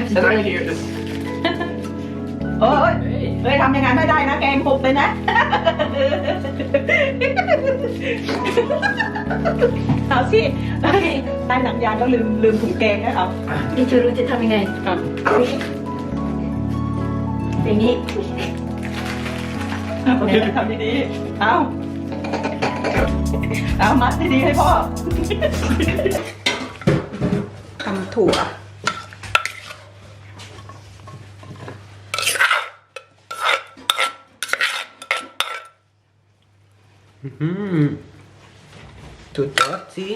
have to Den do här it. är ju... เอ้ย เอ้ยทำอย่างนั้นไม่ได้นะ แกงปุกเลยนะ เอาสิได้หนังยางก็ลืมลืมถุงแกงนะเอา Inte roligt att ha med เอา Ring hit. โอเคทำดีๆเอาเอามัดดีๆให้พ่อทำถั่ว Mm. Tuttat, si.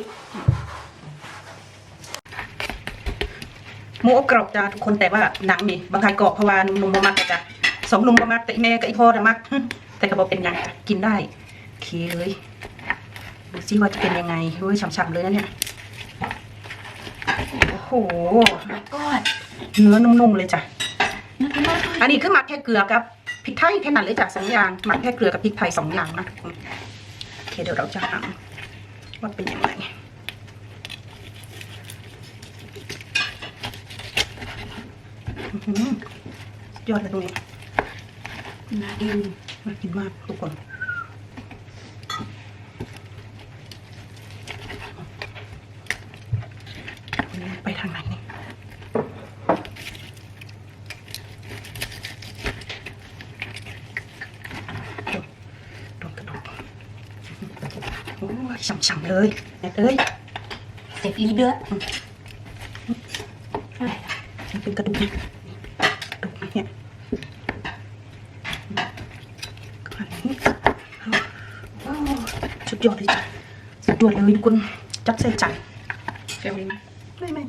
หมูอบกรอบจ้าทุกคนแต่ว่าหนังนี่บางครั้งกรอบเพราะว่าหนุ่มๆบ่มักอะจ้ะสองหนุ่มบ่มักแต่อีแม่กับอีพ่อน่ะมักแต่ก็บอกเป็นหยังจ้ะกินได้โอเคเลยดูซิว่าจะเป็นยังไงเฮ้ยฉ่ำๆเลยนะเนี่ยโอ้โห My god. เนื้อนุ่มๆเลยจ้ะ Nothing more. อันนี้คือหมักแค่เกลือกับพริกไทยแค่นั้นเลยจ้ะสองอย่างหมักแค่เกลือกับพริกไทยสองอย่างนะทุกคนโอ เคเดี๋ยวเราจะหั่นว่าเป็นยังไงอื้อหือสุดยอดเลยตรงนี้น่ากินน่ากินมากทุกคนไปทางไหนนี่โดนกระดูกโอ้ย ฉ่ำๆเลยแม่เอ้ยเจ็บอีเด้อดมันเป็นกระดูกกระดูกเนี่ยอันนี้โอ้สุดยอดเลยจ้ะสุดยอดเลยทุกคนจับใส่ใจ Ska jag bli med? ไม่ไม่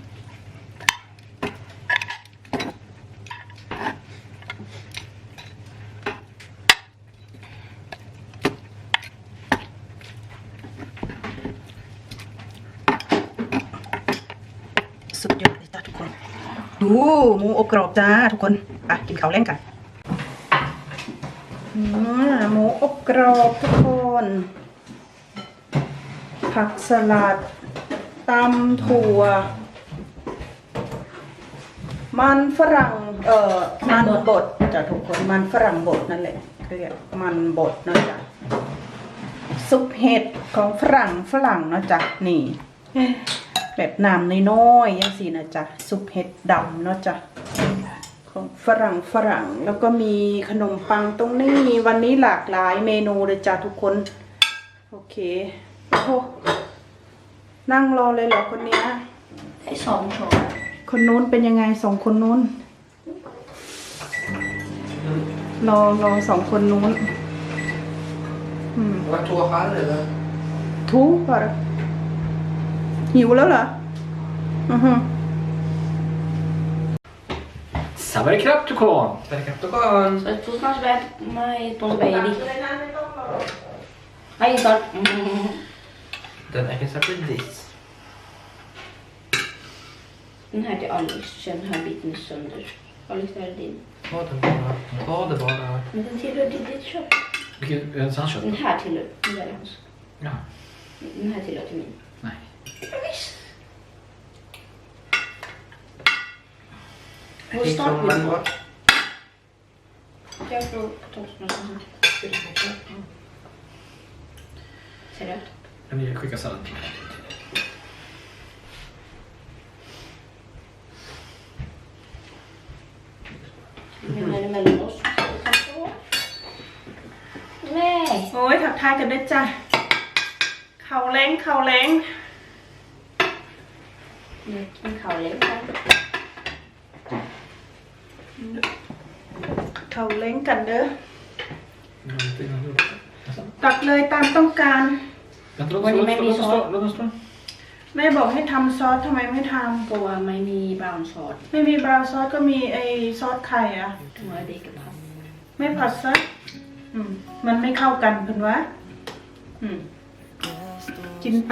สุดยอดเลยจ้าทุกคน ดูหมูอบกรอบจ้าทุกคนอะกินข้าวเล่นกันหมูอบกรอบทุกคน ผักสลัดตำถั่ว มันฝรั่ง เอ่อ มันบดจ้ะทุกคน มันฝรั่งบดนั่นแหละเรียกมันบดนะจ๊ะซุปเห็ดของฝรั่งฝรั่งนะจ๊ะนี่ แบบน้ำน้อยๆยังสินะจ๊ะซุปเห็ดดำเนาะจ๊ะของฝรั่งฝรั่งแล้วก็มีขนมปังตรงนี้วันนี้หลากหลายเมนูเลยจ้ะทุกคน โอเคโอ้โหนั่งรอเลยเหรอคนเนี้ย Det är sån kvar. คนนู้นเป็นยังไงสองคนนู้นรอรอสองคนนู้นอืม Var två skär eller? ทุกข์เหรอหิวแล้วเหรอ อือฮึ Sauerkrauttukon. Sauerkrauttukon. Så jag tror snart att mig på baby. Nej, snart. Mm. Den är ganska precis. Den här till Alex, den här biten är sönder. Alex, det här är din. Ta den bara. Ta det bara. Men den tillhör till ditt köp. Vilken, en sån kött? Den här tillhör, den där är hans. Ja. Den här tillhör till min. Nej. Ja, visst. Det Hvor är start som vill en du? vart. Jag får potatismos. Seriöst? Men jag skickar sallad. Men är det mellan oss? Nej! โอ้ยทักทายกันด้วยจ้ะเขาแรงเขาแรง Nu kan Kalle komma. เขาแรงกันเด้อ Någonting annat. ตักเลยตามต้องการ Vänta, låt Var oss det låt med oss- låt oss sås? stå. Låt oss stå. แม่บอกให้ทำซอสทำไมไม่ท På mig med brown salt. ำไม่มีบราวน์ซอสก็มีไอซอสไข่อะ Då var det inte pass. ไม่ผัดซะอืม มันไม่เข้ากันเพิ่นวะอืม กินไป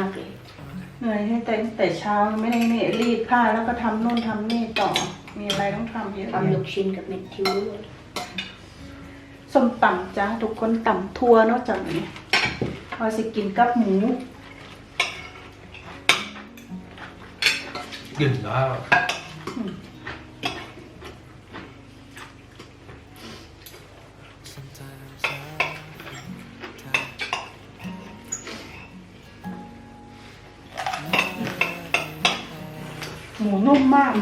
แต่แต่เช้าไม่ได้เนี่ยรีดผ้าแล้วก็ทำโน่นทำนี่ต่อ มีอะไรต้องทำเยอะทำแยะลูกชิ้นกับเม็ดทิวด้วยส้มตำจ้าทุกคนตำทั่วเนาะจังนี้พอสิกินกับหมู กลิ่นแล้ว มูนุ่มมาก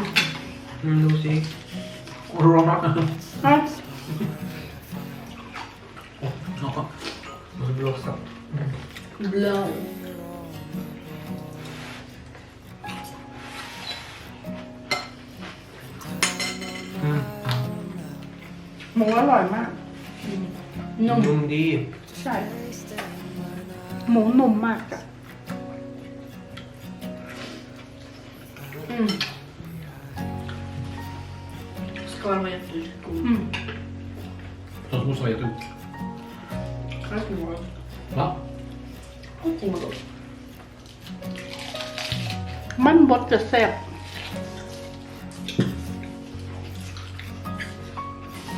อืมดูสิร้อนมากนะมันร้อนสับบลออืมหมูอร่อยมากนุ่มนุ่มดี ใช่ หมูนุ่มมากจ้ะ อืม skal vara jättegod. อืม Sånt måste vara jättegott. Allting var Va? allting var gott. มันบดจะแซ่บ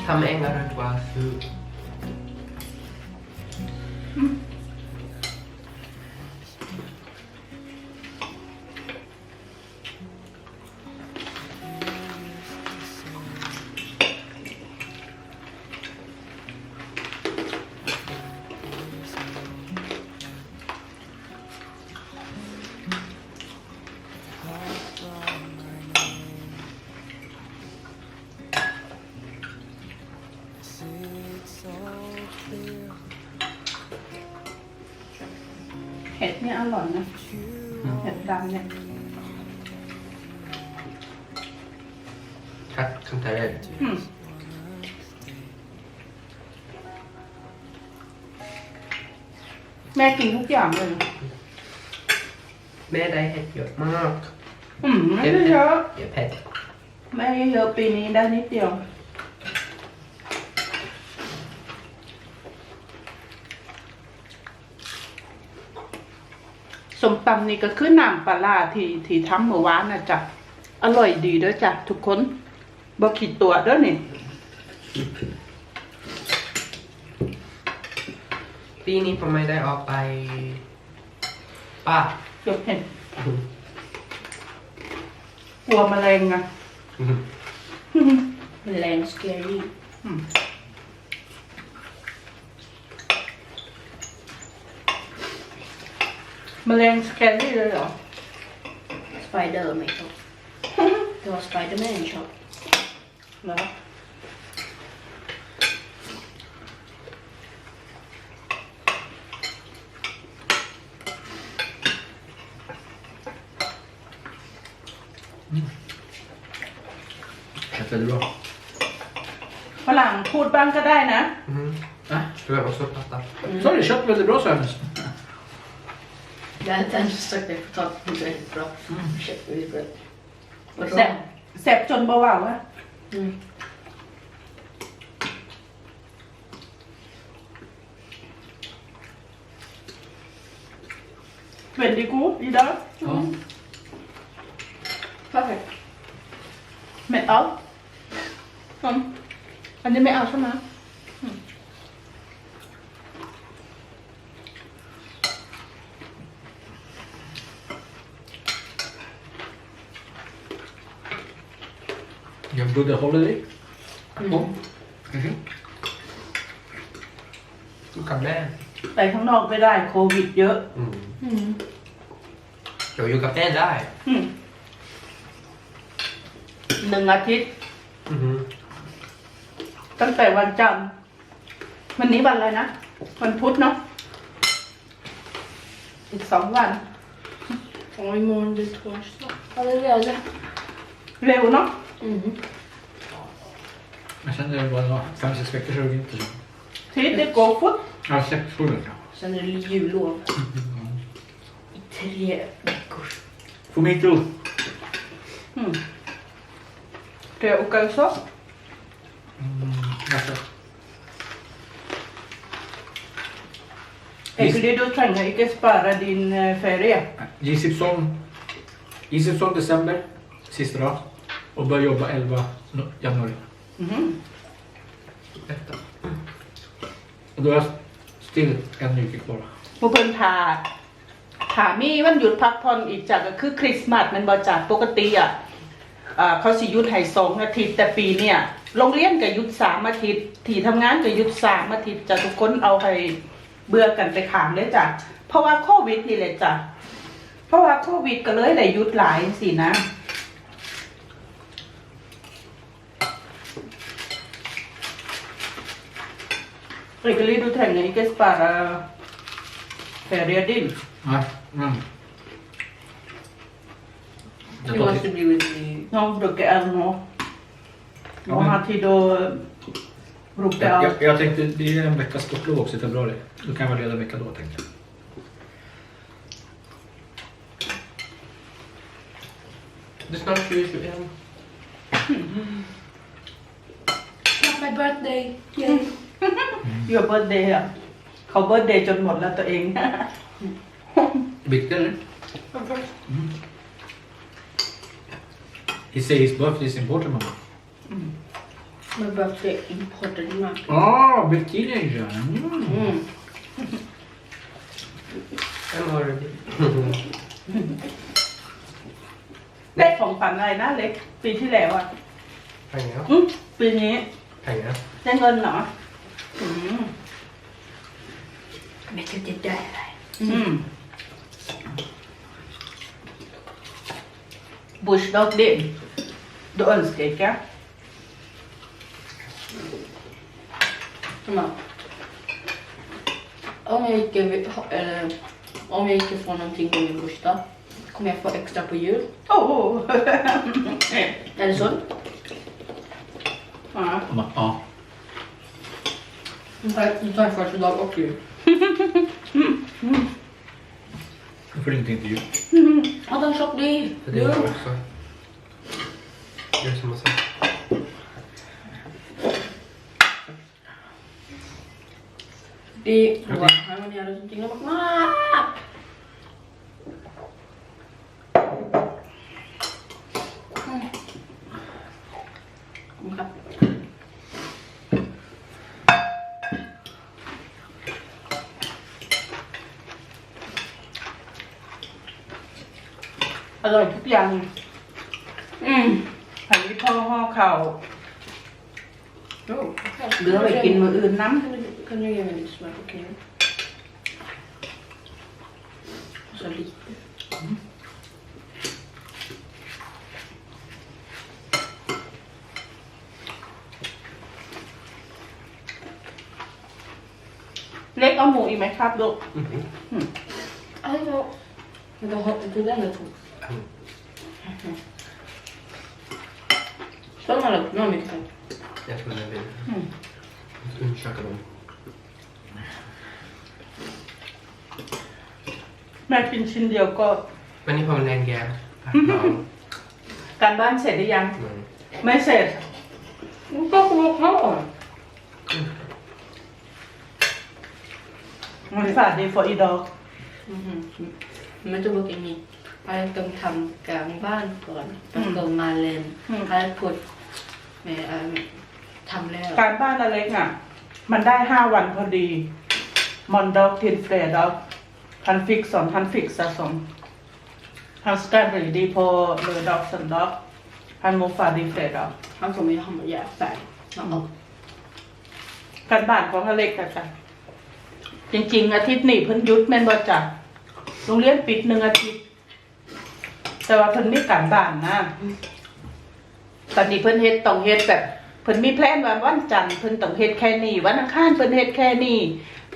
ทำเองอร่อยกว่าซื้อ เห็ดเนี่ยอร่อยนะเห็ดดำเนี่ยคัดคำไทยได้อืมแม่กินทุกอย่างเลย แม่ได้เห็ดเยอะมากอืมไม่ได้เยอะเดี๋ยวเผ็ด ไม่ได้เยอะปีนี้ได้นิดเดียว ตำนี่ก็คือน้ำปลาร้าที่ที่ทำเมื่อวานนะจ๊ะอร่อยดีเด้อจ้ะทุกคนบ่ขีดตัวเด้อนี่ ปีนี้ผมไม่ได้ออกไปป้าเดี๋ยวเห็นกลัวแมลงอะ Land scary. อื มแมลงสแกนลี่เลยเหรอ Spider mig så. Det var Spiderman shop. เหรอเผ็ด väldigt bra ฝรั่งพูดบ้างก็ได้นะ mm. Äh? tror jag också prata Sorry, kött väldigt bra Sönes. Jag har inte ens sagt det. Potatis är väldigt bra. Kött är väldigt bra. Och แสบแสบจนเบาหวานวะ Mm. เป็นดีกูอีเด้อ Ja. Perfekt. ไม่เอาอืมอันนี้ไม่เอาใช่ไหม You have good holiday? Mm. Oh. Mhm. อยู่กับแม่ไปข้างนอกไม่ได้โควิดเยอะอืม Mm. เดี๋ยวอยู่กับแม่ได้อืมหนึ่งอาทิตย์ อือหือตั้งแต่วันจันทร์วันนี้วันอะไรนะ วันพุธเนาะอีกสองวัน Och imorgon blir det torsdag. Ja, det är det. เร็วเนาะ Mm. Jag känner det bara fem, sex veckor så är det vinter. Tydligt går fort. Ja, sex, sju veckor. Sen är det jullov. I tre veckor. For me too. Mm. Ska jag åka USA? Mm, alltså. Skulle du tvinga inte spara din eh, ferie? Gisipsson, Gisipsson december, sista dag. Och börja jobba 11 januari. Mhm. Detta. Och då har still en uke kvar. ผู้เพิ่นทาถามีวันหยุดพักผ่อนอีกจากก็คือคริสต์มาสแมันบ่จากปกติอะอ่าเขาสิหยุดให้สองอาทิตย์แต่ปีเนี่ยโรงเรียนก็หยุดสามอาทิตย์ที่ทำงานก็หยุดสามอาทิตย์จะทุกคนเอาให้เบื่อกันไปขามเลยจ้ะเพราะว่าโควิดนี่แหละจ้ะเพราะว่าโควิดก็เลยได้หยุดหลายสินะ Regeli, du trenger ikke spare ferien din. Nej. Jag Du tar måste till, bli med Nå bruker jeg nå. Nå Ja, men- har tid å bruke jag, alt. jag, jag tänkte, det är en veckas sportlov också i februari. Då kan jag vara ledig en vecka då tänkte jag. Det är snart 2021. Not my birthday. Yay. Your birthday อะเขา birthday จนหมดแล้วตัวเอง Viktigt eller? He say his birthday is important mamma. My birthday important mad. Ah, big teenager. Mm. Mm. I'm already. ได้ของฝันอะไรนะเล็กปีที่แล้วอะ Pengar. อืมปีนี้ Pengar. ได้เงินเหรอ อืม Vet inte det där. อืมบุชดอกดินดูอันสเกตแก Mamma. Om jag inte, vill ha- eller, om jag inte får någonting på min bursdag, kommer jag få extra på jul? โอ้โห Är det så? อ่า Mamma, Ja. Like, you don't actually like rock you. Jag får ingenting till jul. Adam çok değil. För det är jag Yok. Di, wah, ini harus tinggal mak. อร่อยทุกอย่าง อืมผันที่พ่อห่อเข่าว Oh, เหลือไปกินมืออื่นน้ Kan du, kan du ge mig lite smör på kniven? Så lite. ำเล็กเอาหมูอีกไหมครับลูก Alltså, men då har du den är tom. Mm. Så har man lagt någon mycket. Jag tror det blir. Mm. Undersöka dem. แม่กินชิ้นเดียวก็ Men ni har en NGM. Ja. การบ้านเสร็จหรือยัง Mm. ไม่เสร็จ Vad kommer jag ha? มันฝาดดี for อีดอ ก Mhm. Men då brukar ni hade de tagit grannbarn på den. De går Malin. Mm. Hade fått med um, ทำแล้ว การบ้านอเล็กอะ มันได้ห้าวันพอดี มอนดอกทินเฟรดอกทันฟิกสอนทันฟิกซะสองทันสแตนบรีดีพอเลอดอกสันดอกทันโมฟาดีเฟรดอก Han kommer ju ha med jävlar. Ja. การบ้านของอเล็กค่ะจ้ะจริง ๆ อาทิตย์นี้เพิ่นหยุดแม่นบ่จ้ะโรงเรียนปิดหนึ่งอาทิตย์ แต่ว่าเพิ่นมีการบ้านนะตอนนี้เพิ่นเฮ็ดต้องเฮ็ดแบบเพิ่นมีแพลนว่าวันจันทร์เพิ่นต้องเฮ็ดแค่นี้วันอังคารเพิ่นเฮ็ดแค่นี้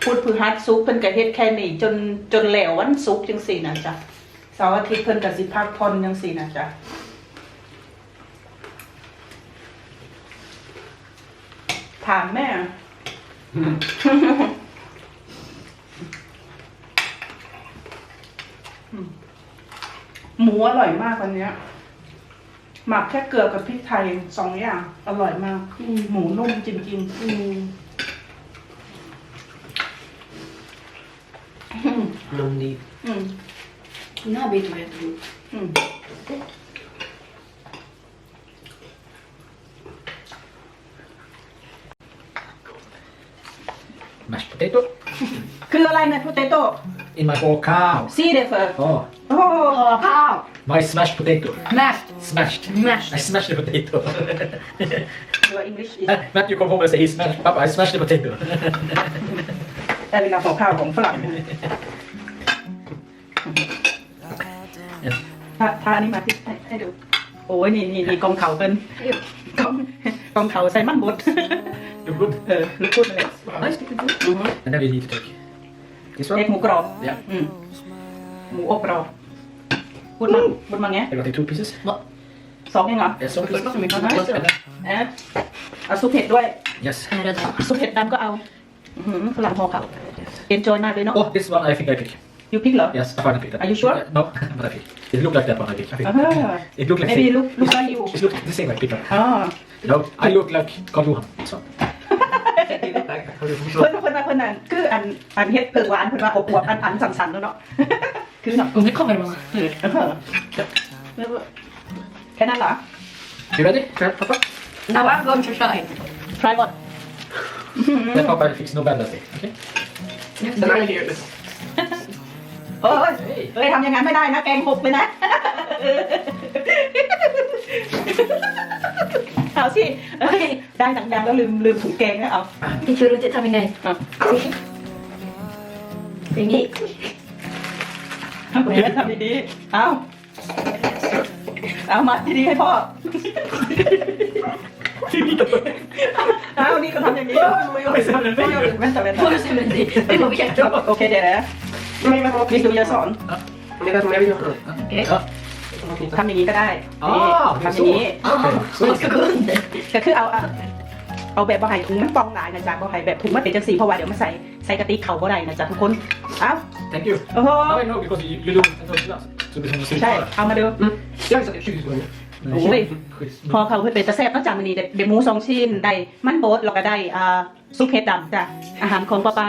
พุธพฤหัสศุกร์เพิ่นก็เฮ็ดแค่นี้จนจนแล้ววันศุกร์จังซี่นะจ๊ะเสาร์อาทิตย์เพิ่นก็สิพักผ่อนจังซี่นะจ๊ะถามแม่ หมูอร่อยมากวันเนี้ย หมักแค่เกลือกับพริกไทยสองอย่าง อร่อยมาก อืม หมูนุ่มจริง Mm. นุ่มดีอืม Den här biten var jättegod. อืม Mashed potato คืออะไรนะ potato in my bowl cow. ซีเดฟเฟอร์ Oh, โอ้ Åh, cow! my smashed potato. Mashed. Smashed. Mashed. I smashed the potato. your English is Matthew come home and say he smashed. Papa, I smashed the potato. แต่เวลาของข้าวของฝรั่ง Yes. ถ้าถ้าอันนี้มาพี่ให้ให้ดู โอ้ยนี่นี่นี่กองเขาเป็นกองกองเขาใส่มันบด You good? เออลูกพูดอะไร Nice. อือฮึ And then we need to take this เอ็ก one. หมูกรอบ Yeah. อืมหมูอบกรอบ พูดมาพูดมาไง I'm gonna take two pieces. สองเองเหรอ Yes, two pieces. Första som vi kan And ha. then, แอบเอาซุปเผ็ดด้วย yes. Kan jag rädda? ซุปเผ็ดดำก็เอาอื้อหือฝรั่งพอเขาเอนจอยมากเลยเนาะ Oh, this one I think I pick. ยูพิกเหรอ Yes, I finally picked that. Are you sure? No, but I pick. It looked like that one I picked. I picked. อ่า It looked like maybe same. look look like you It looked the same I picked up. อ๋อ No, I look like Karl Johan. So. เพิ่นเพิ่นว่าเพิ่นนั่นคืออันอันเฮ็ดเพิ่งหวานเพิ่นว่าอบอวบอันอันสั่นๆแล้วเนาะคือเนาะ Och nu kommer mamma. เออแค่นั้นเหรอ You ready? Try, Papa? Now I'm going to try. try what Let Papa fix no band thing. Okay? Den här är ju... เอ้ยเอ้ยทำอย่างนั้นไม่ได้นะ แกงหกเลยนะ เอาสิเอ้ยได้ดังๆแล้วลืมลืมถุงแกงนะเอา Inte hur ruttigt har vi nej. เอา Ringi. เอาแหมทำดีๆเอาเอามาดีๆให้พ่อเอานี่ก็ทำอย่างนี้ไม่ยอมไม่ยอมไม่ยอมไม่ยอม Får du se med dig? Det var jättebra. โอเคเดี๋ยวนะนี่ดูจะสอน Det är det som jag vill göra. Okej. Ja. ทำอย่างนี้ก็ได้นี่ Ah, ทำอย่างนี้ Ah, man ska gå under. ก็คือเอาอะเอาแบบบ่ไห่ถุงมันฟองหลายนะจ๊ะบ่ไห่แบบถุงมันเป็นจังสีเพราะว่าเดี๋ยวมันใส่ใส่กะติกเขาบ่ได้นะจ๊ะทุกคนเอ้า Thank you. โอ้โห Now I know because you, you do it until glass. So det kommer ใช่เอามาดู Jag har sagt 20 sekunder. โอ้ยพอเขาเพิ่นเป็นตะแซ่บนอกจากมันนี่ได้ได้หมูสองชิ้นได้มันโบดแล้วก็ได้อ่าซุปเห็ดดำจ้ะอาหารของป้าป้า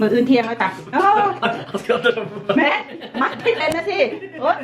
มื้ออื่นเที่ยงแล้วจ้ะอ้าว Han skrattar som แม่มัดผิดเลยนะสิโอ๊ย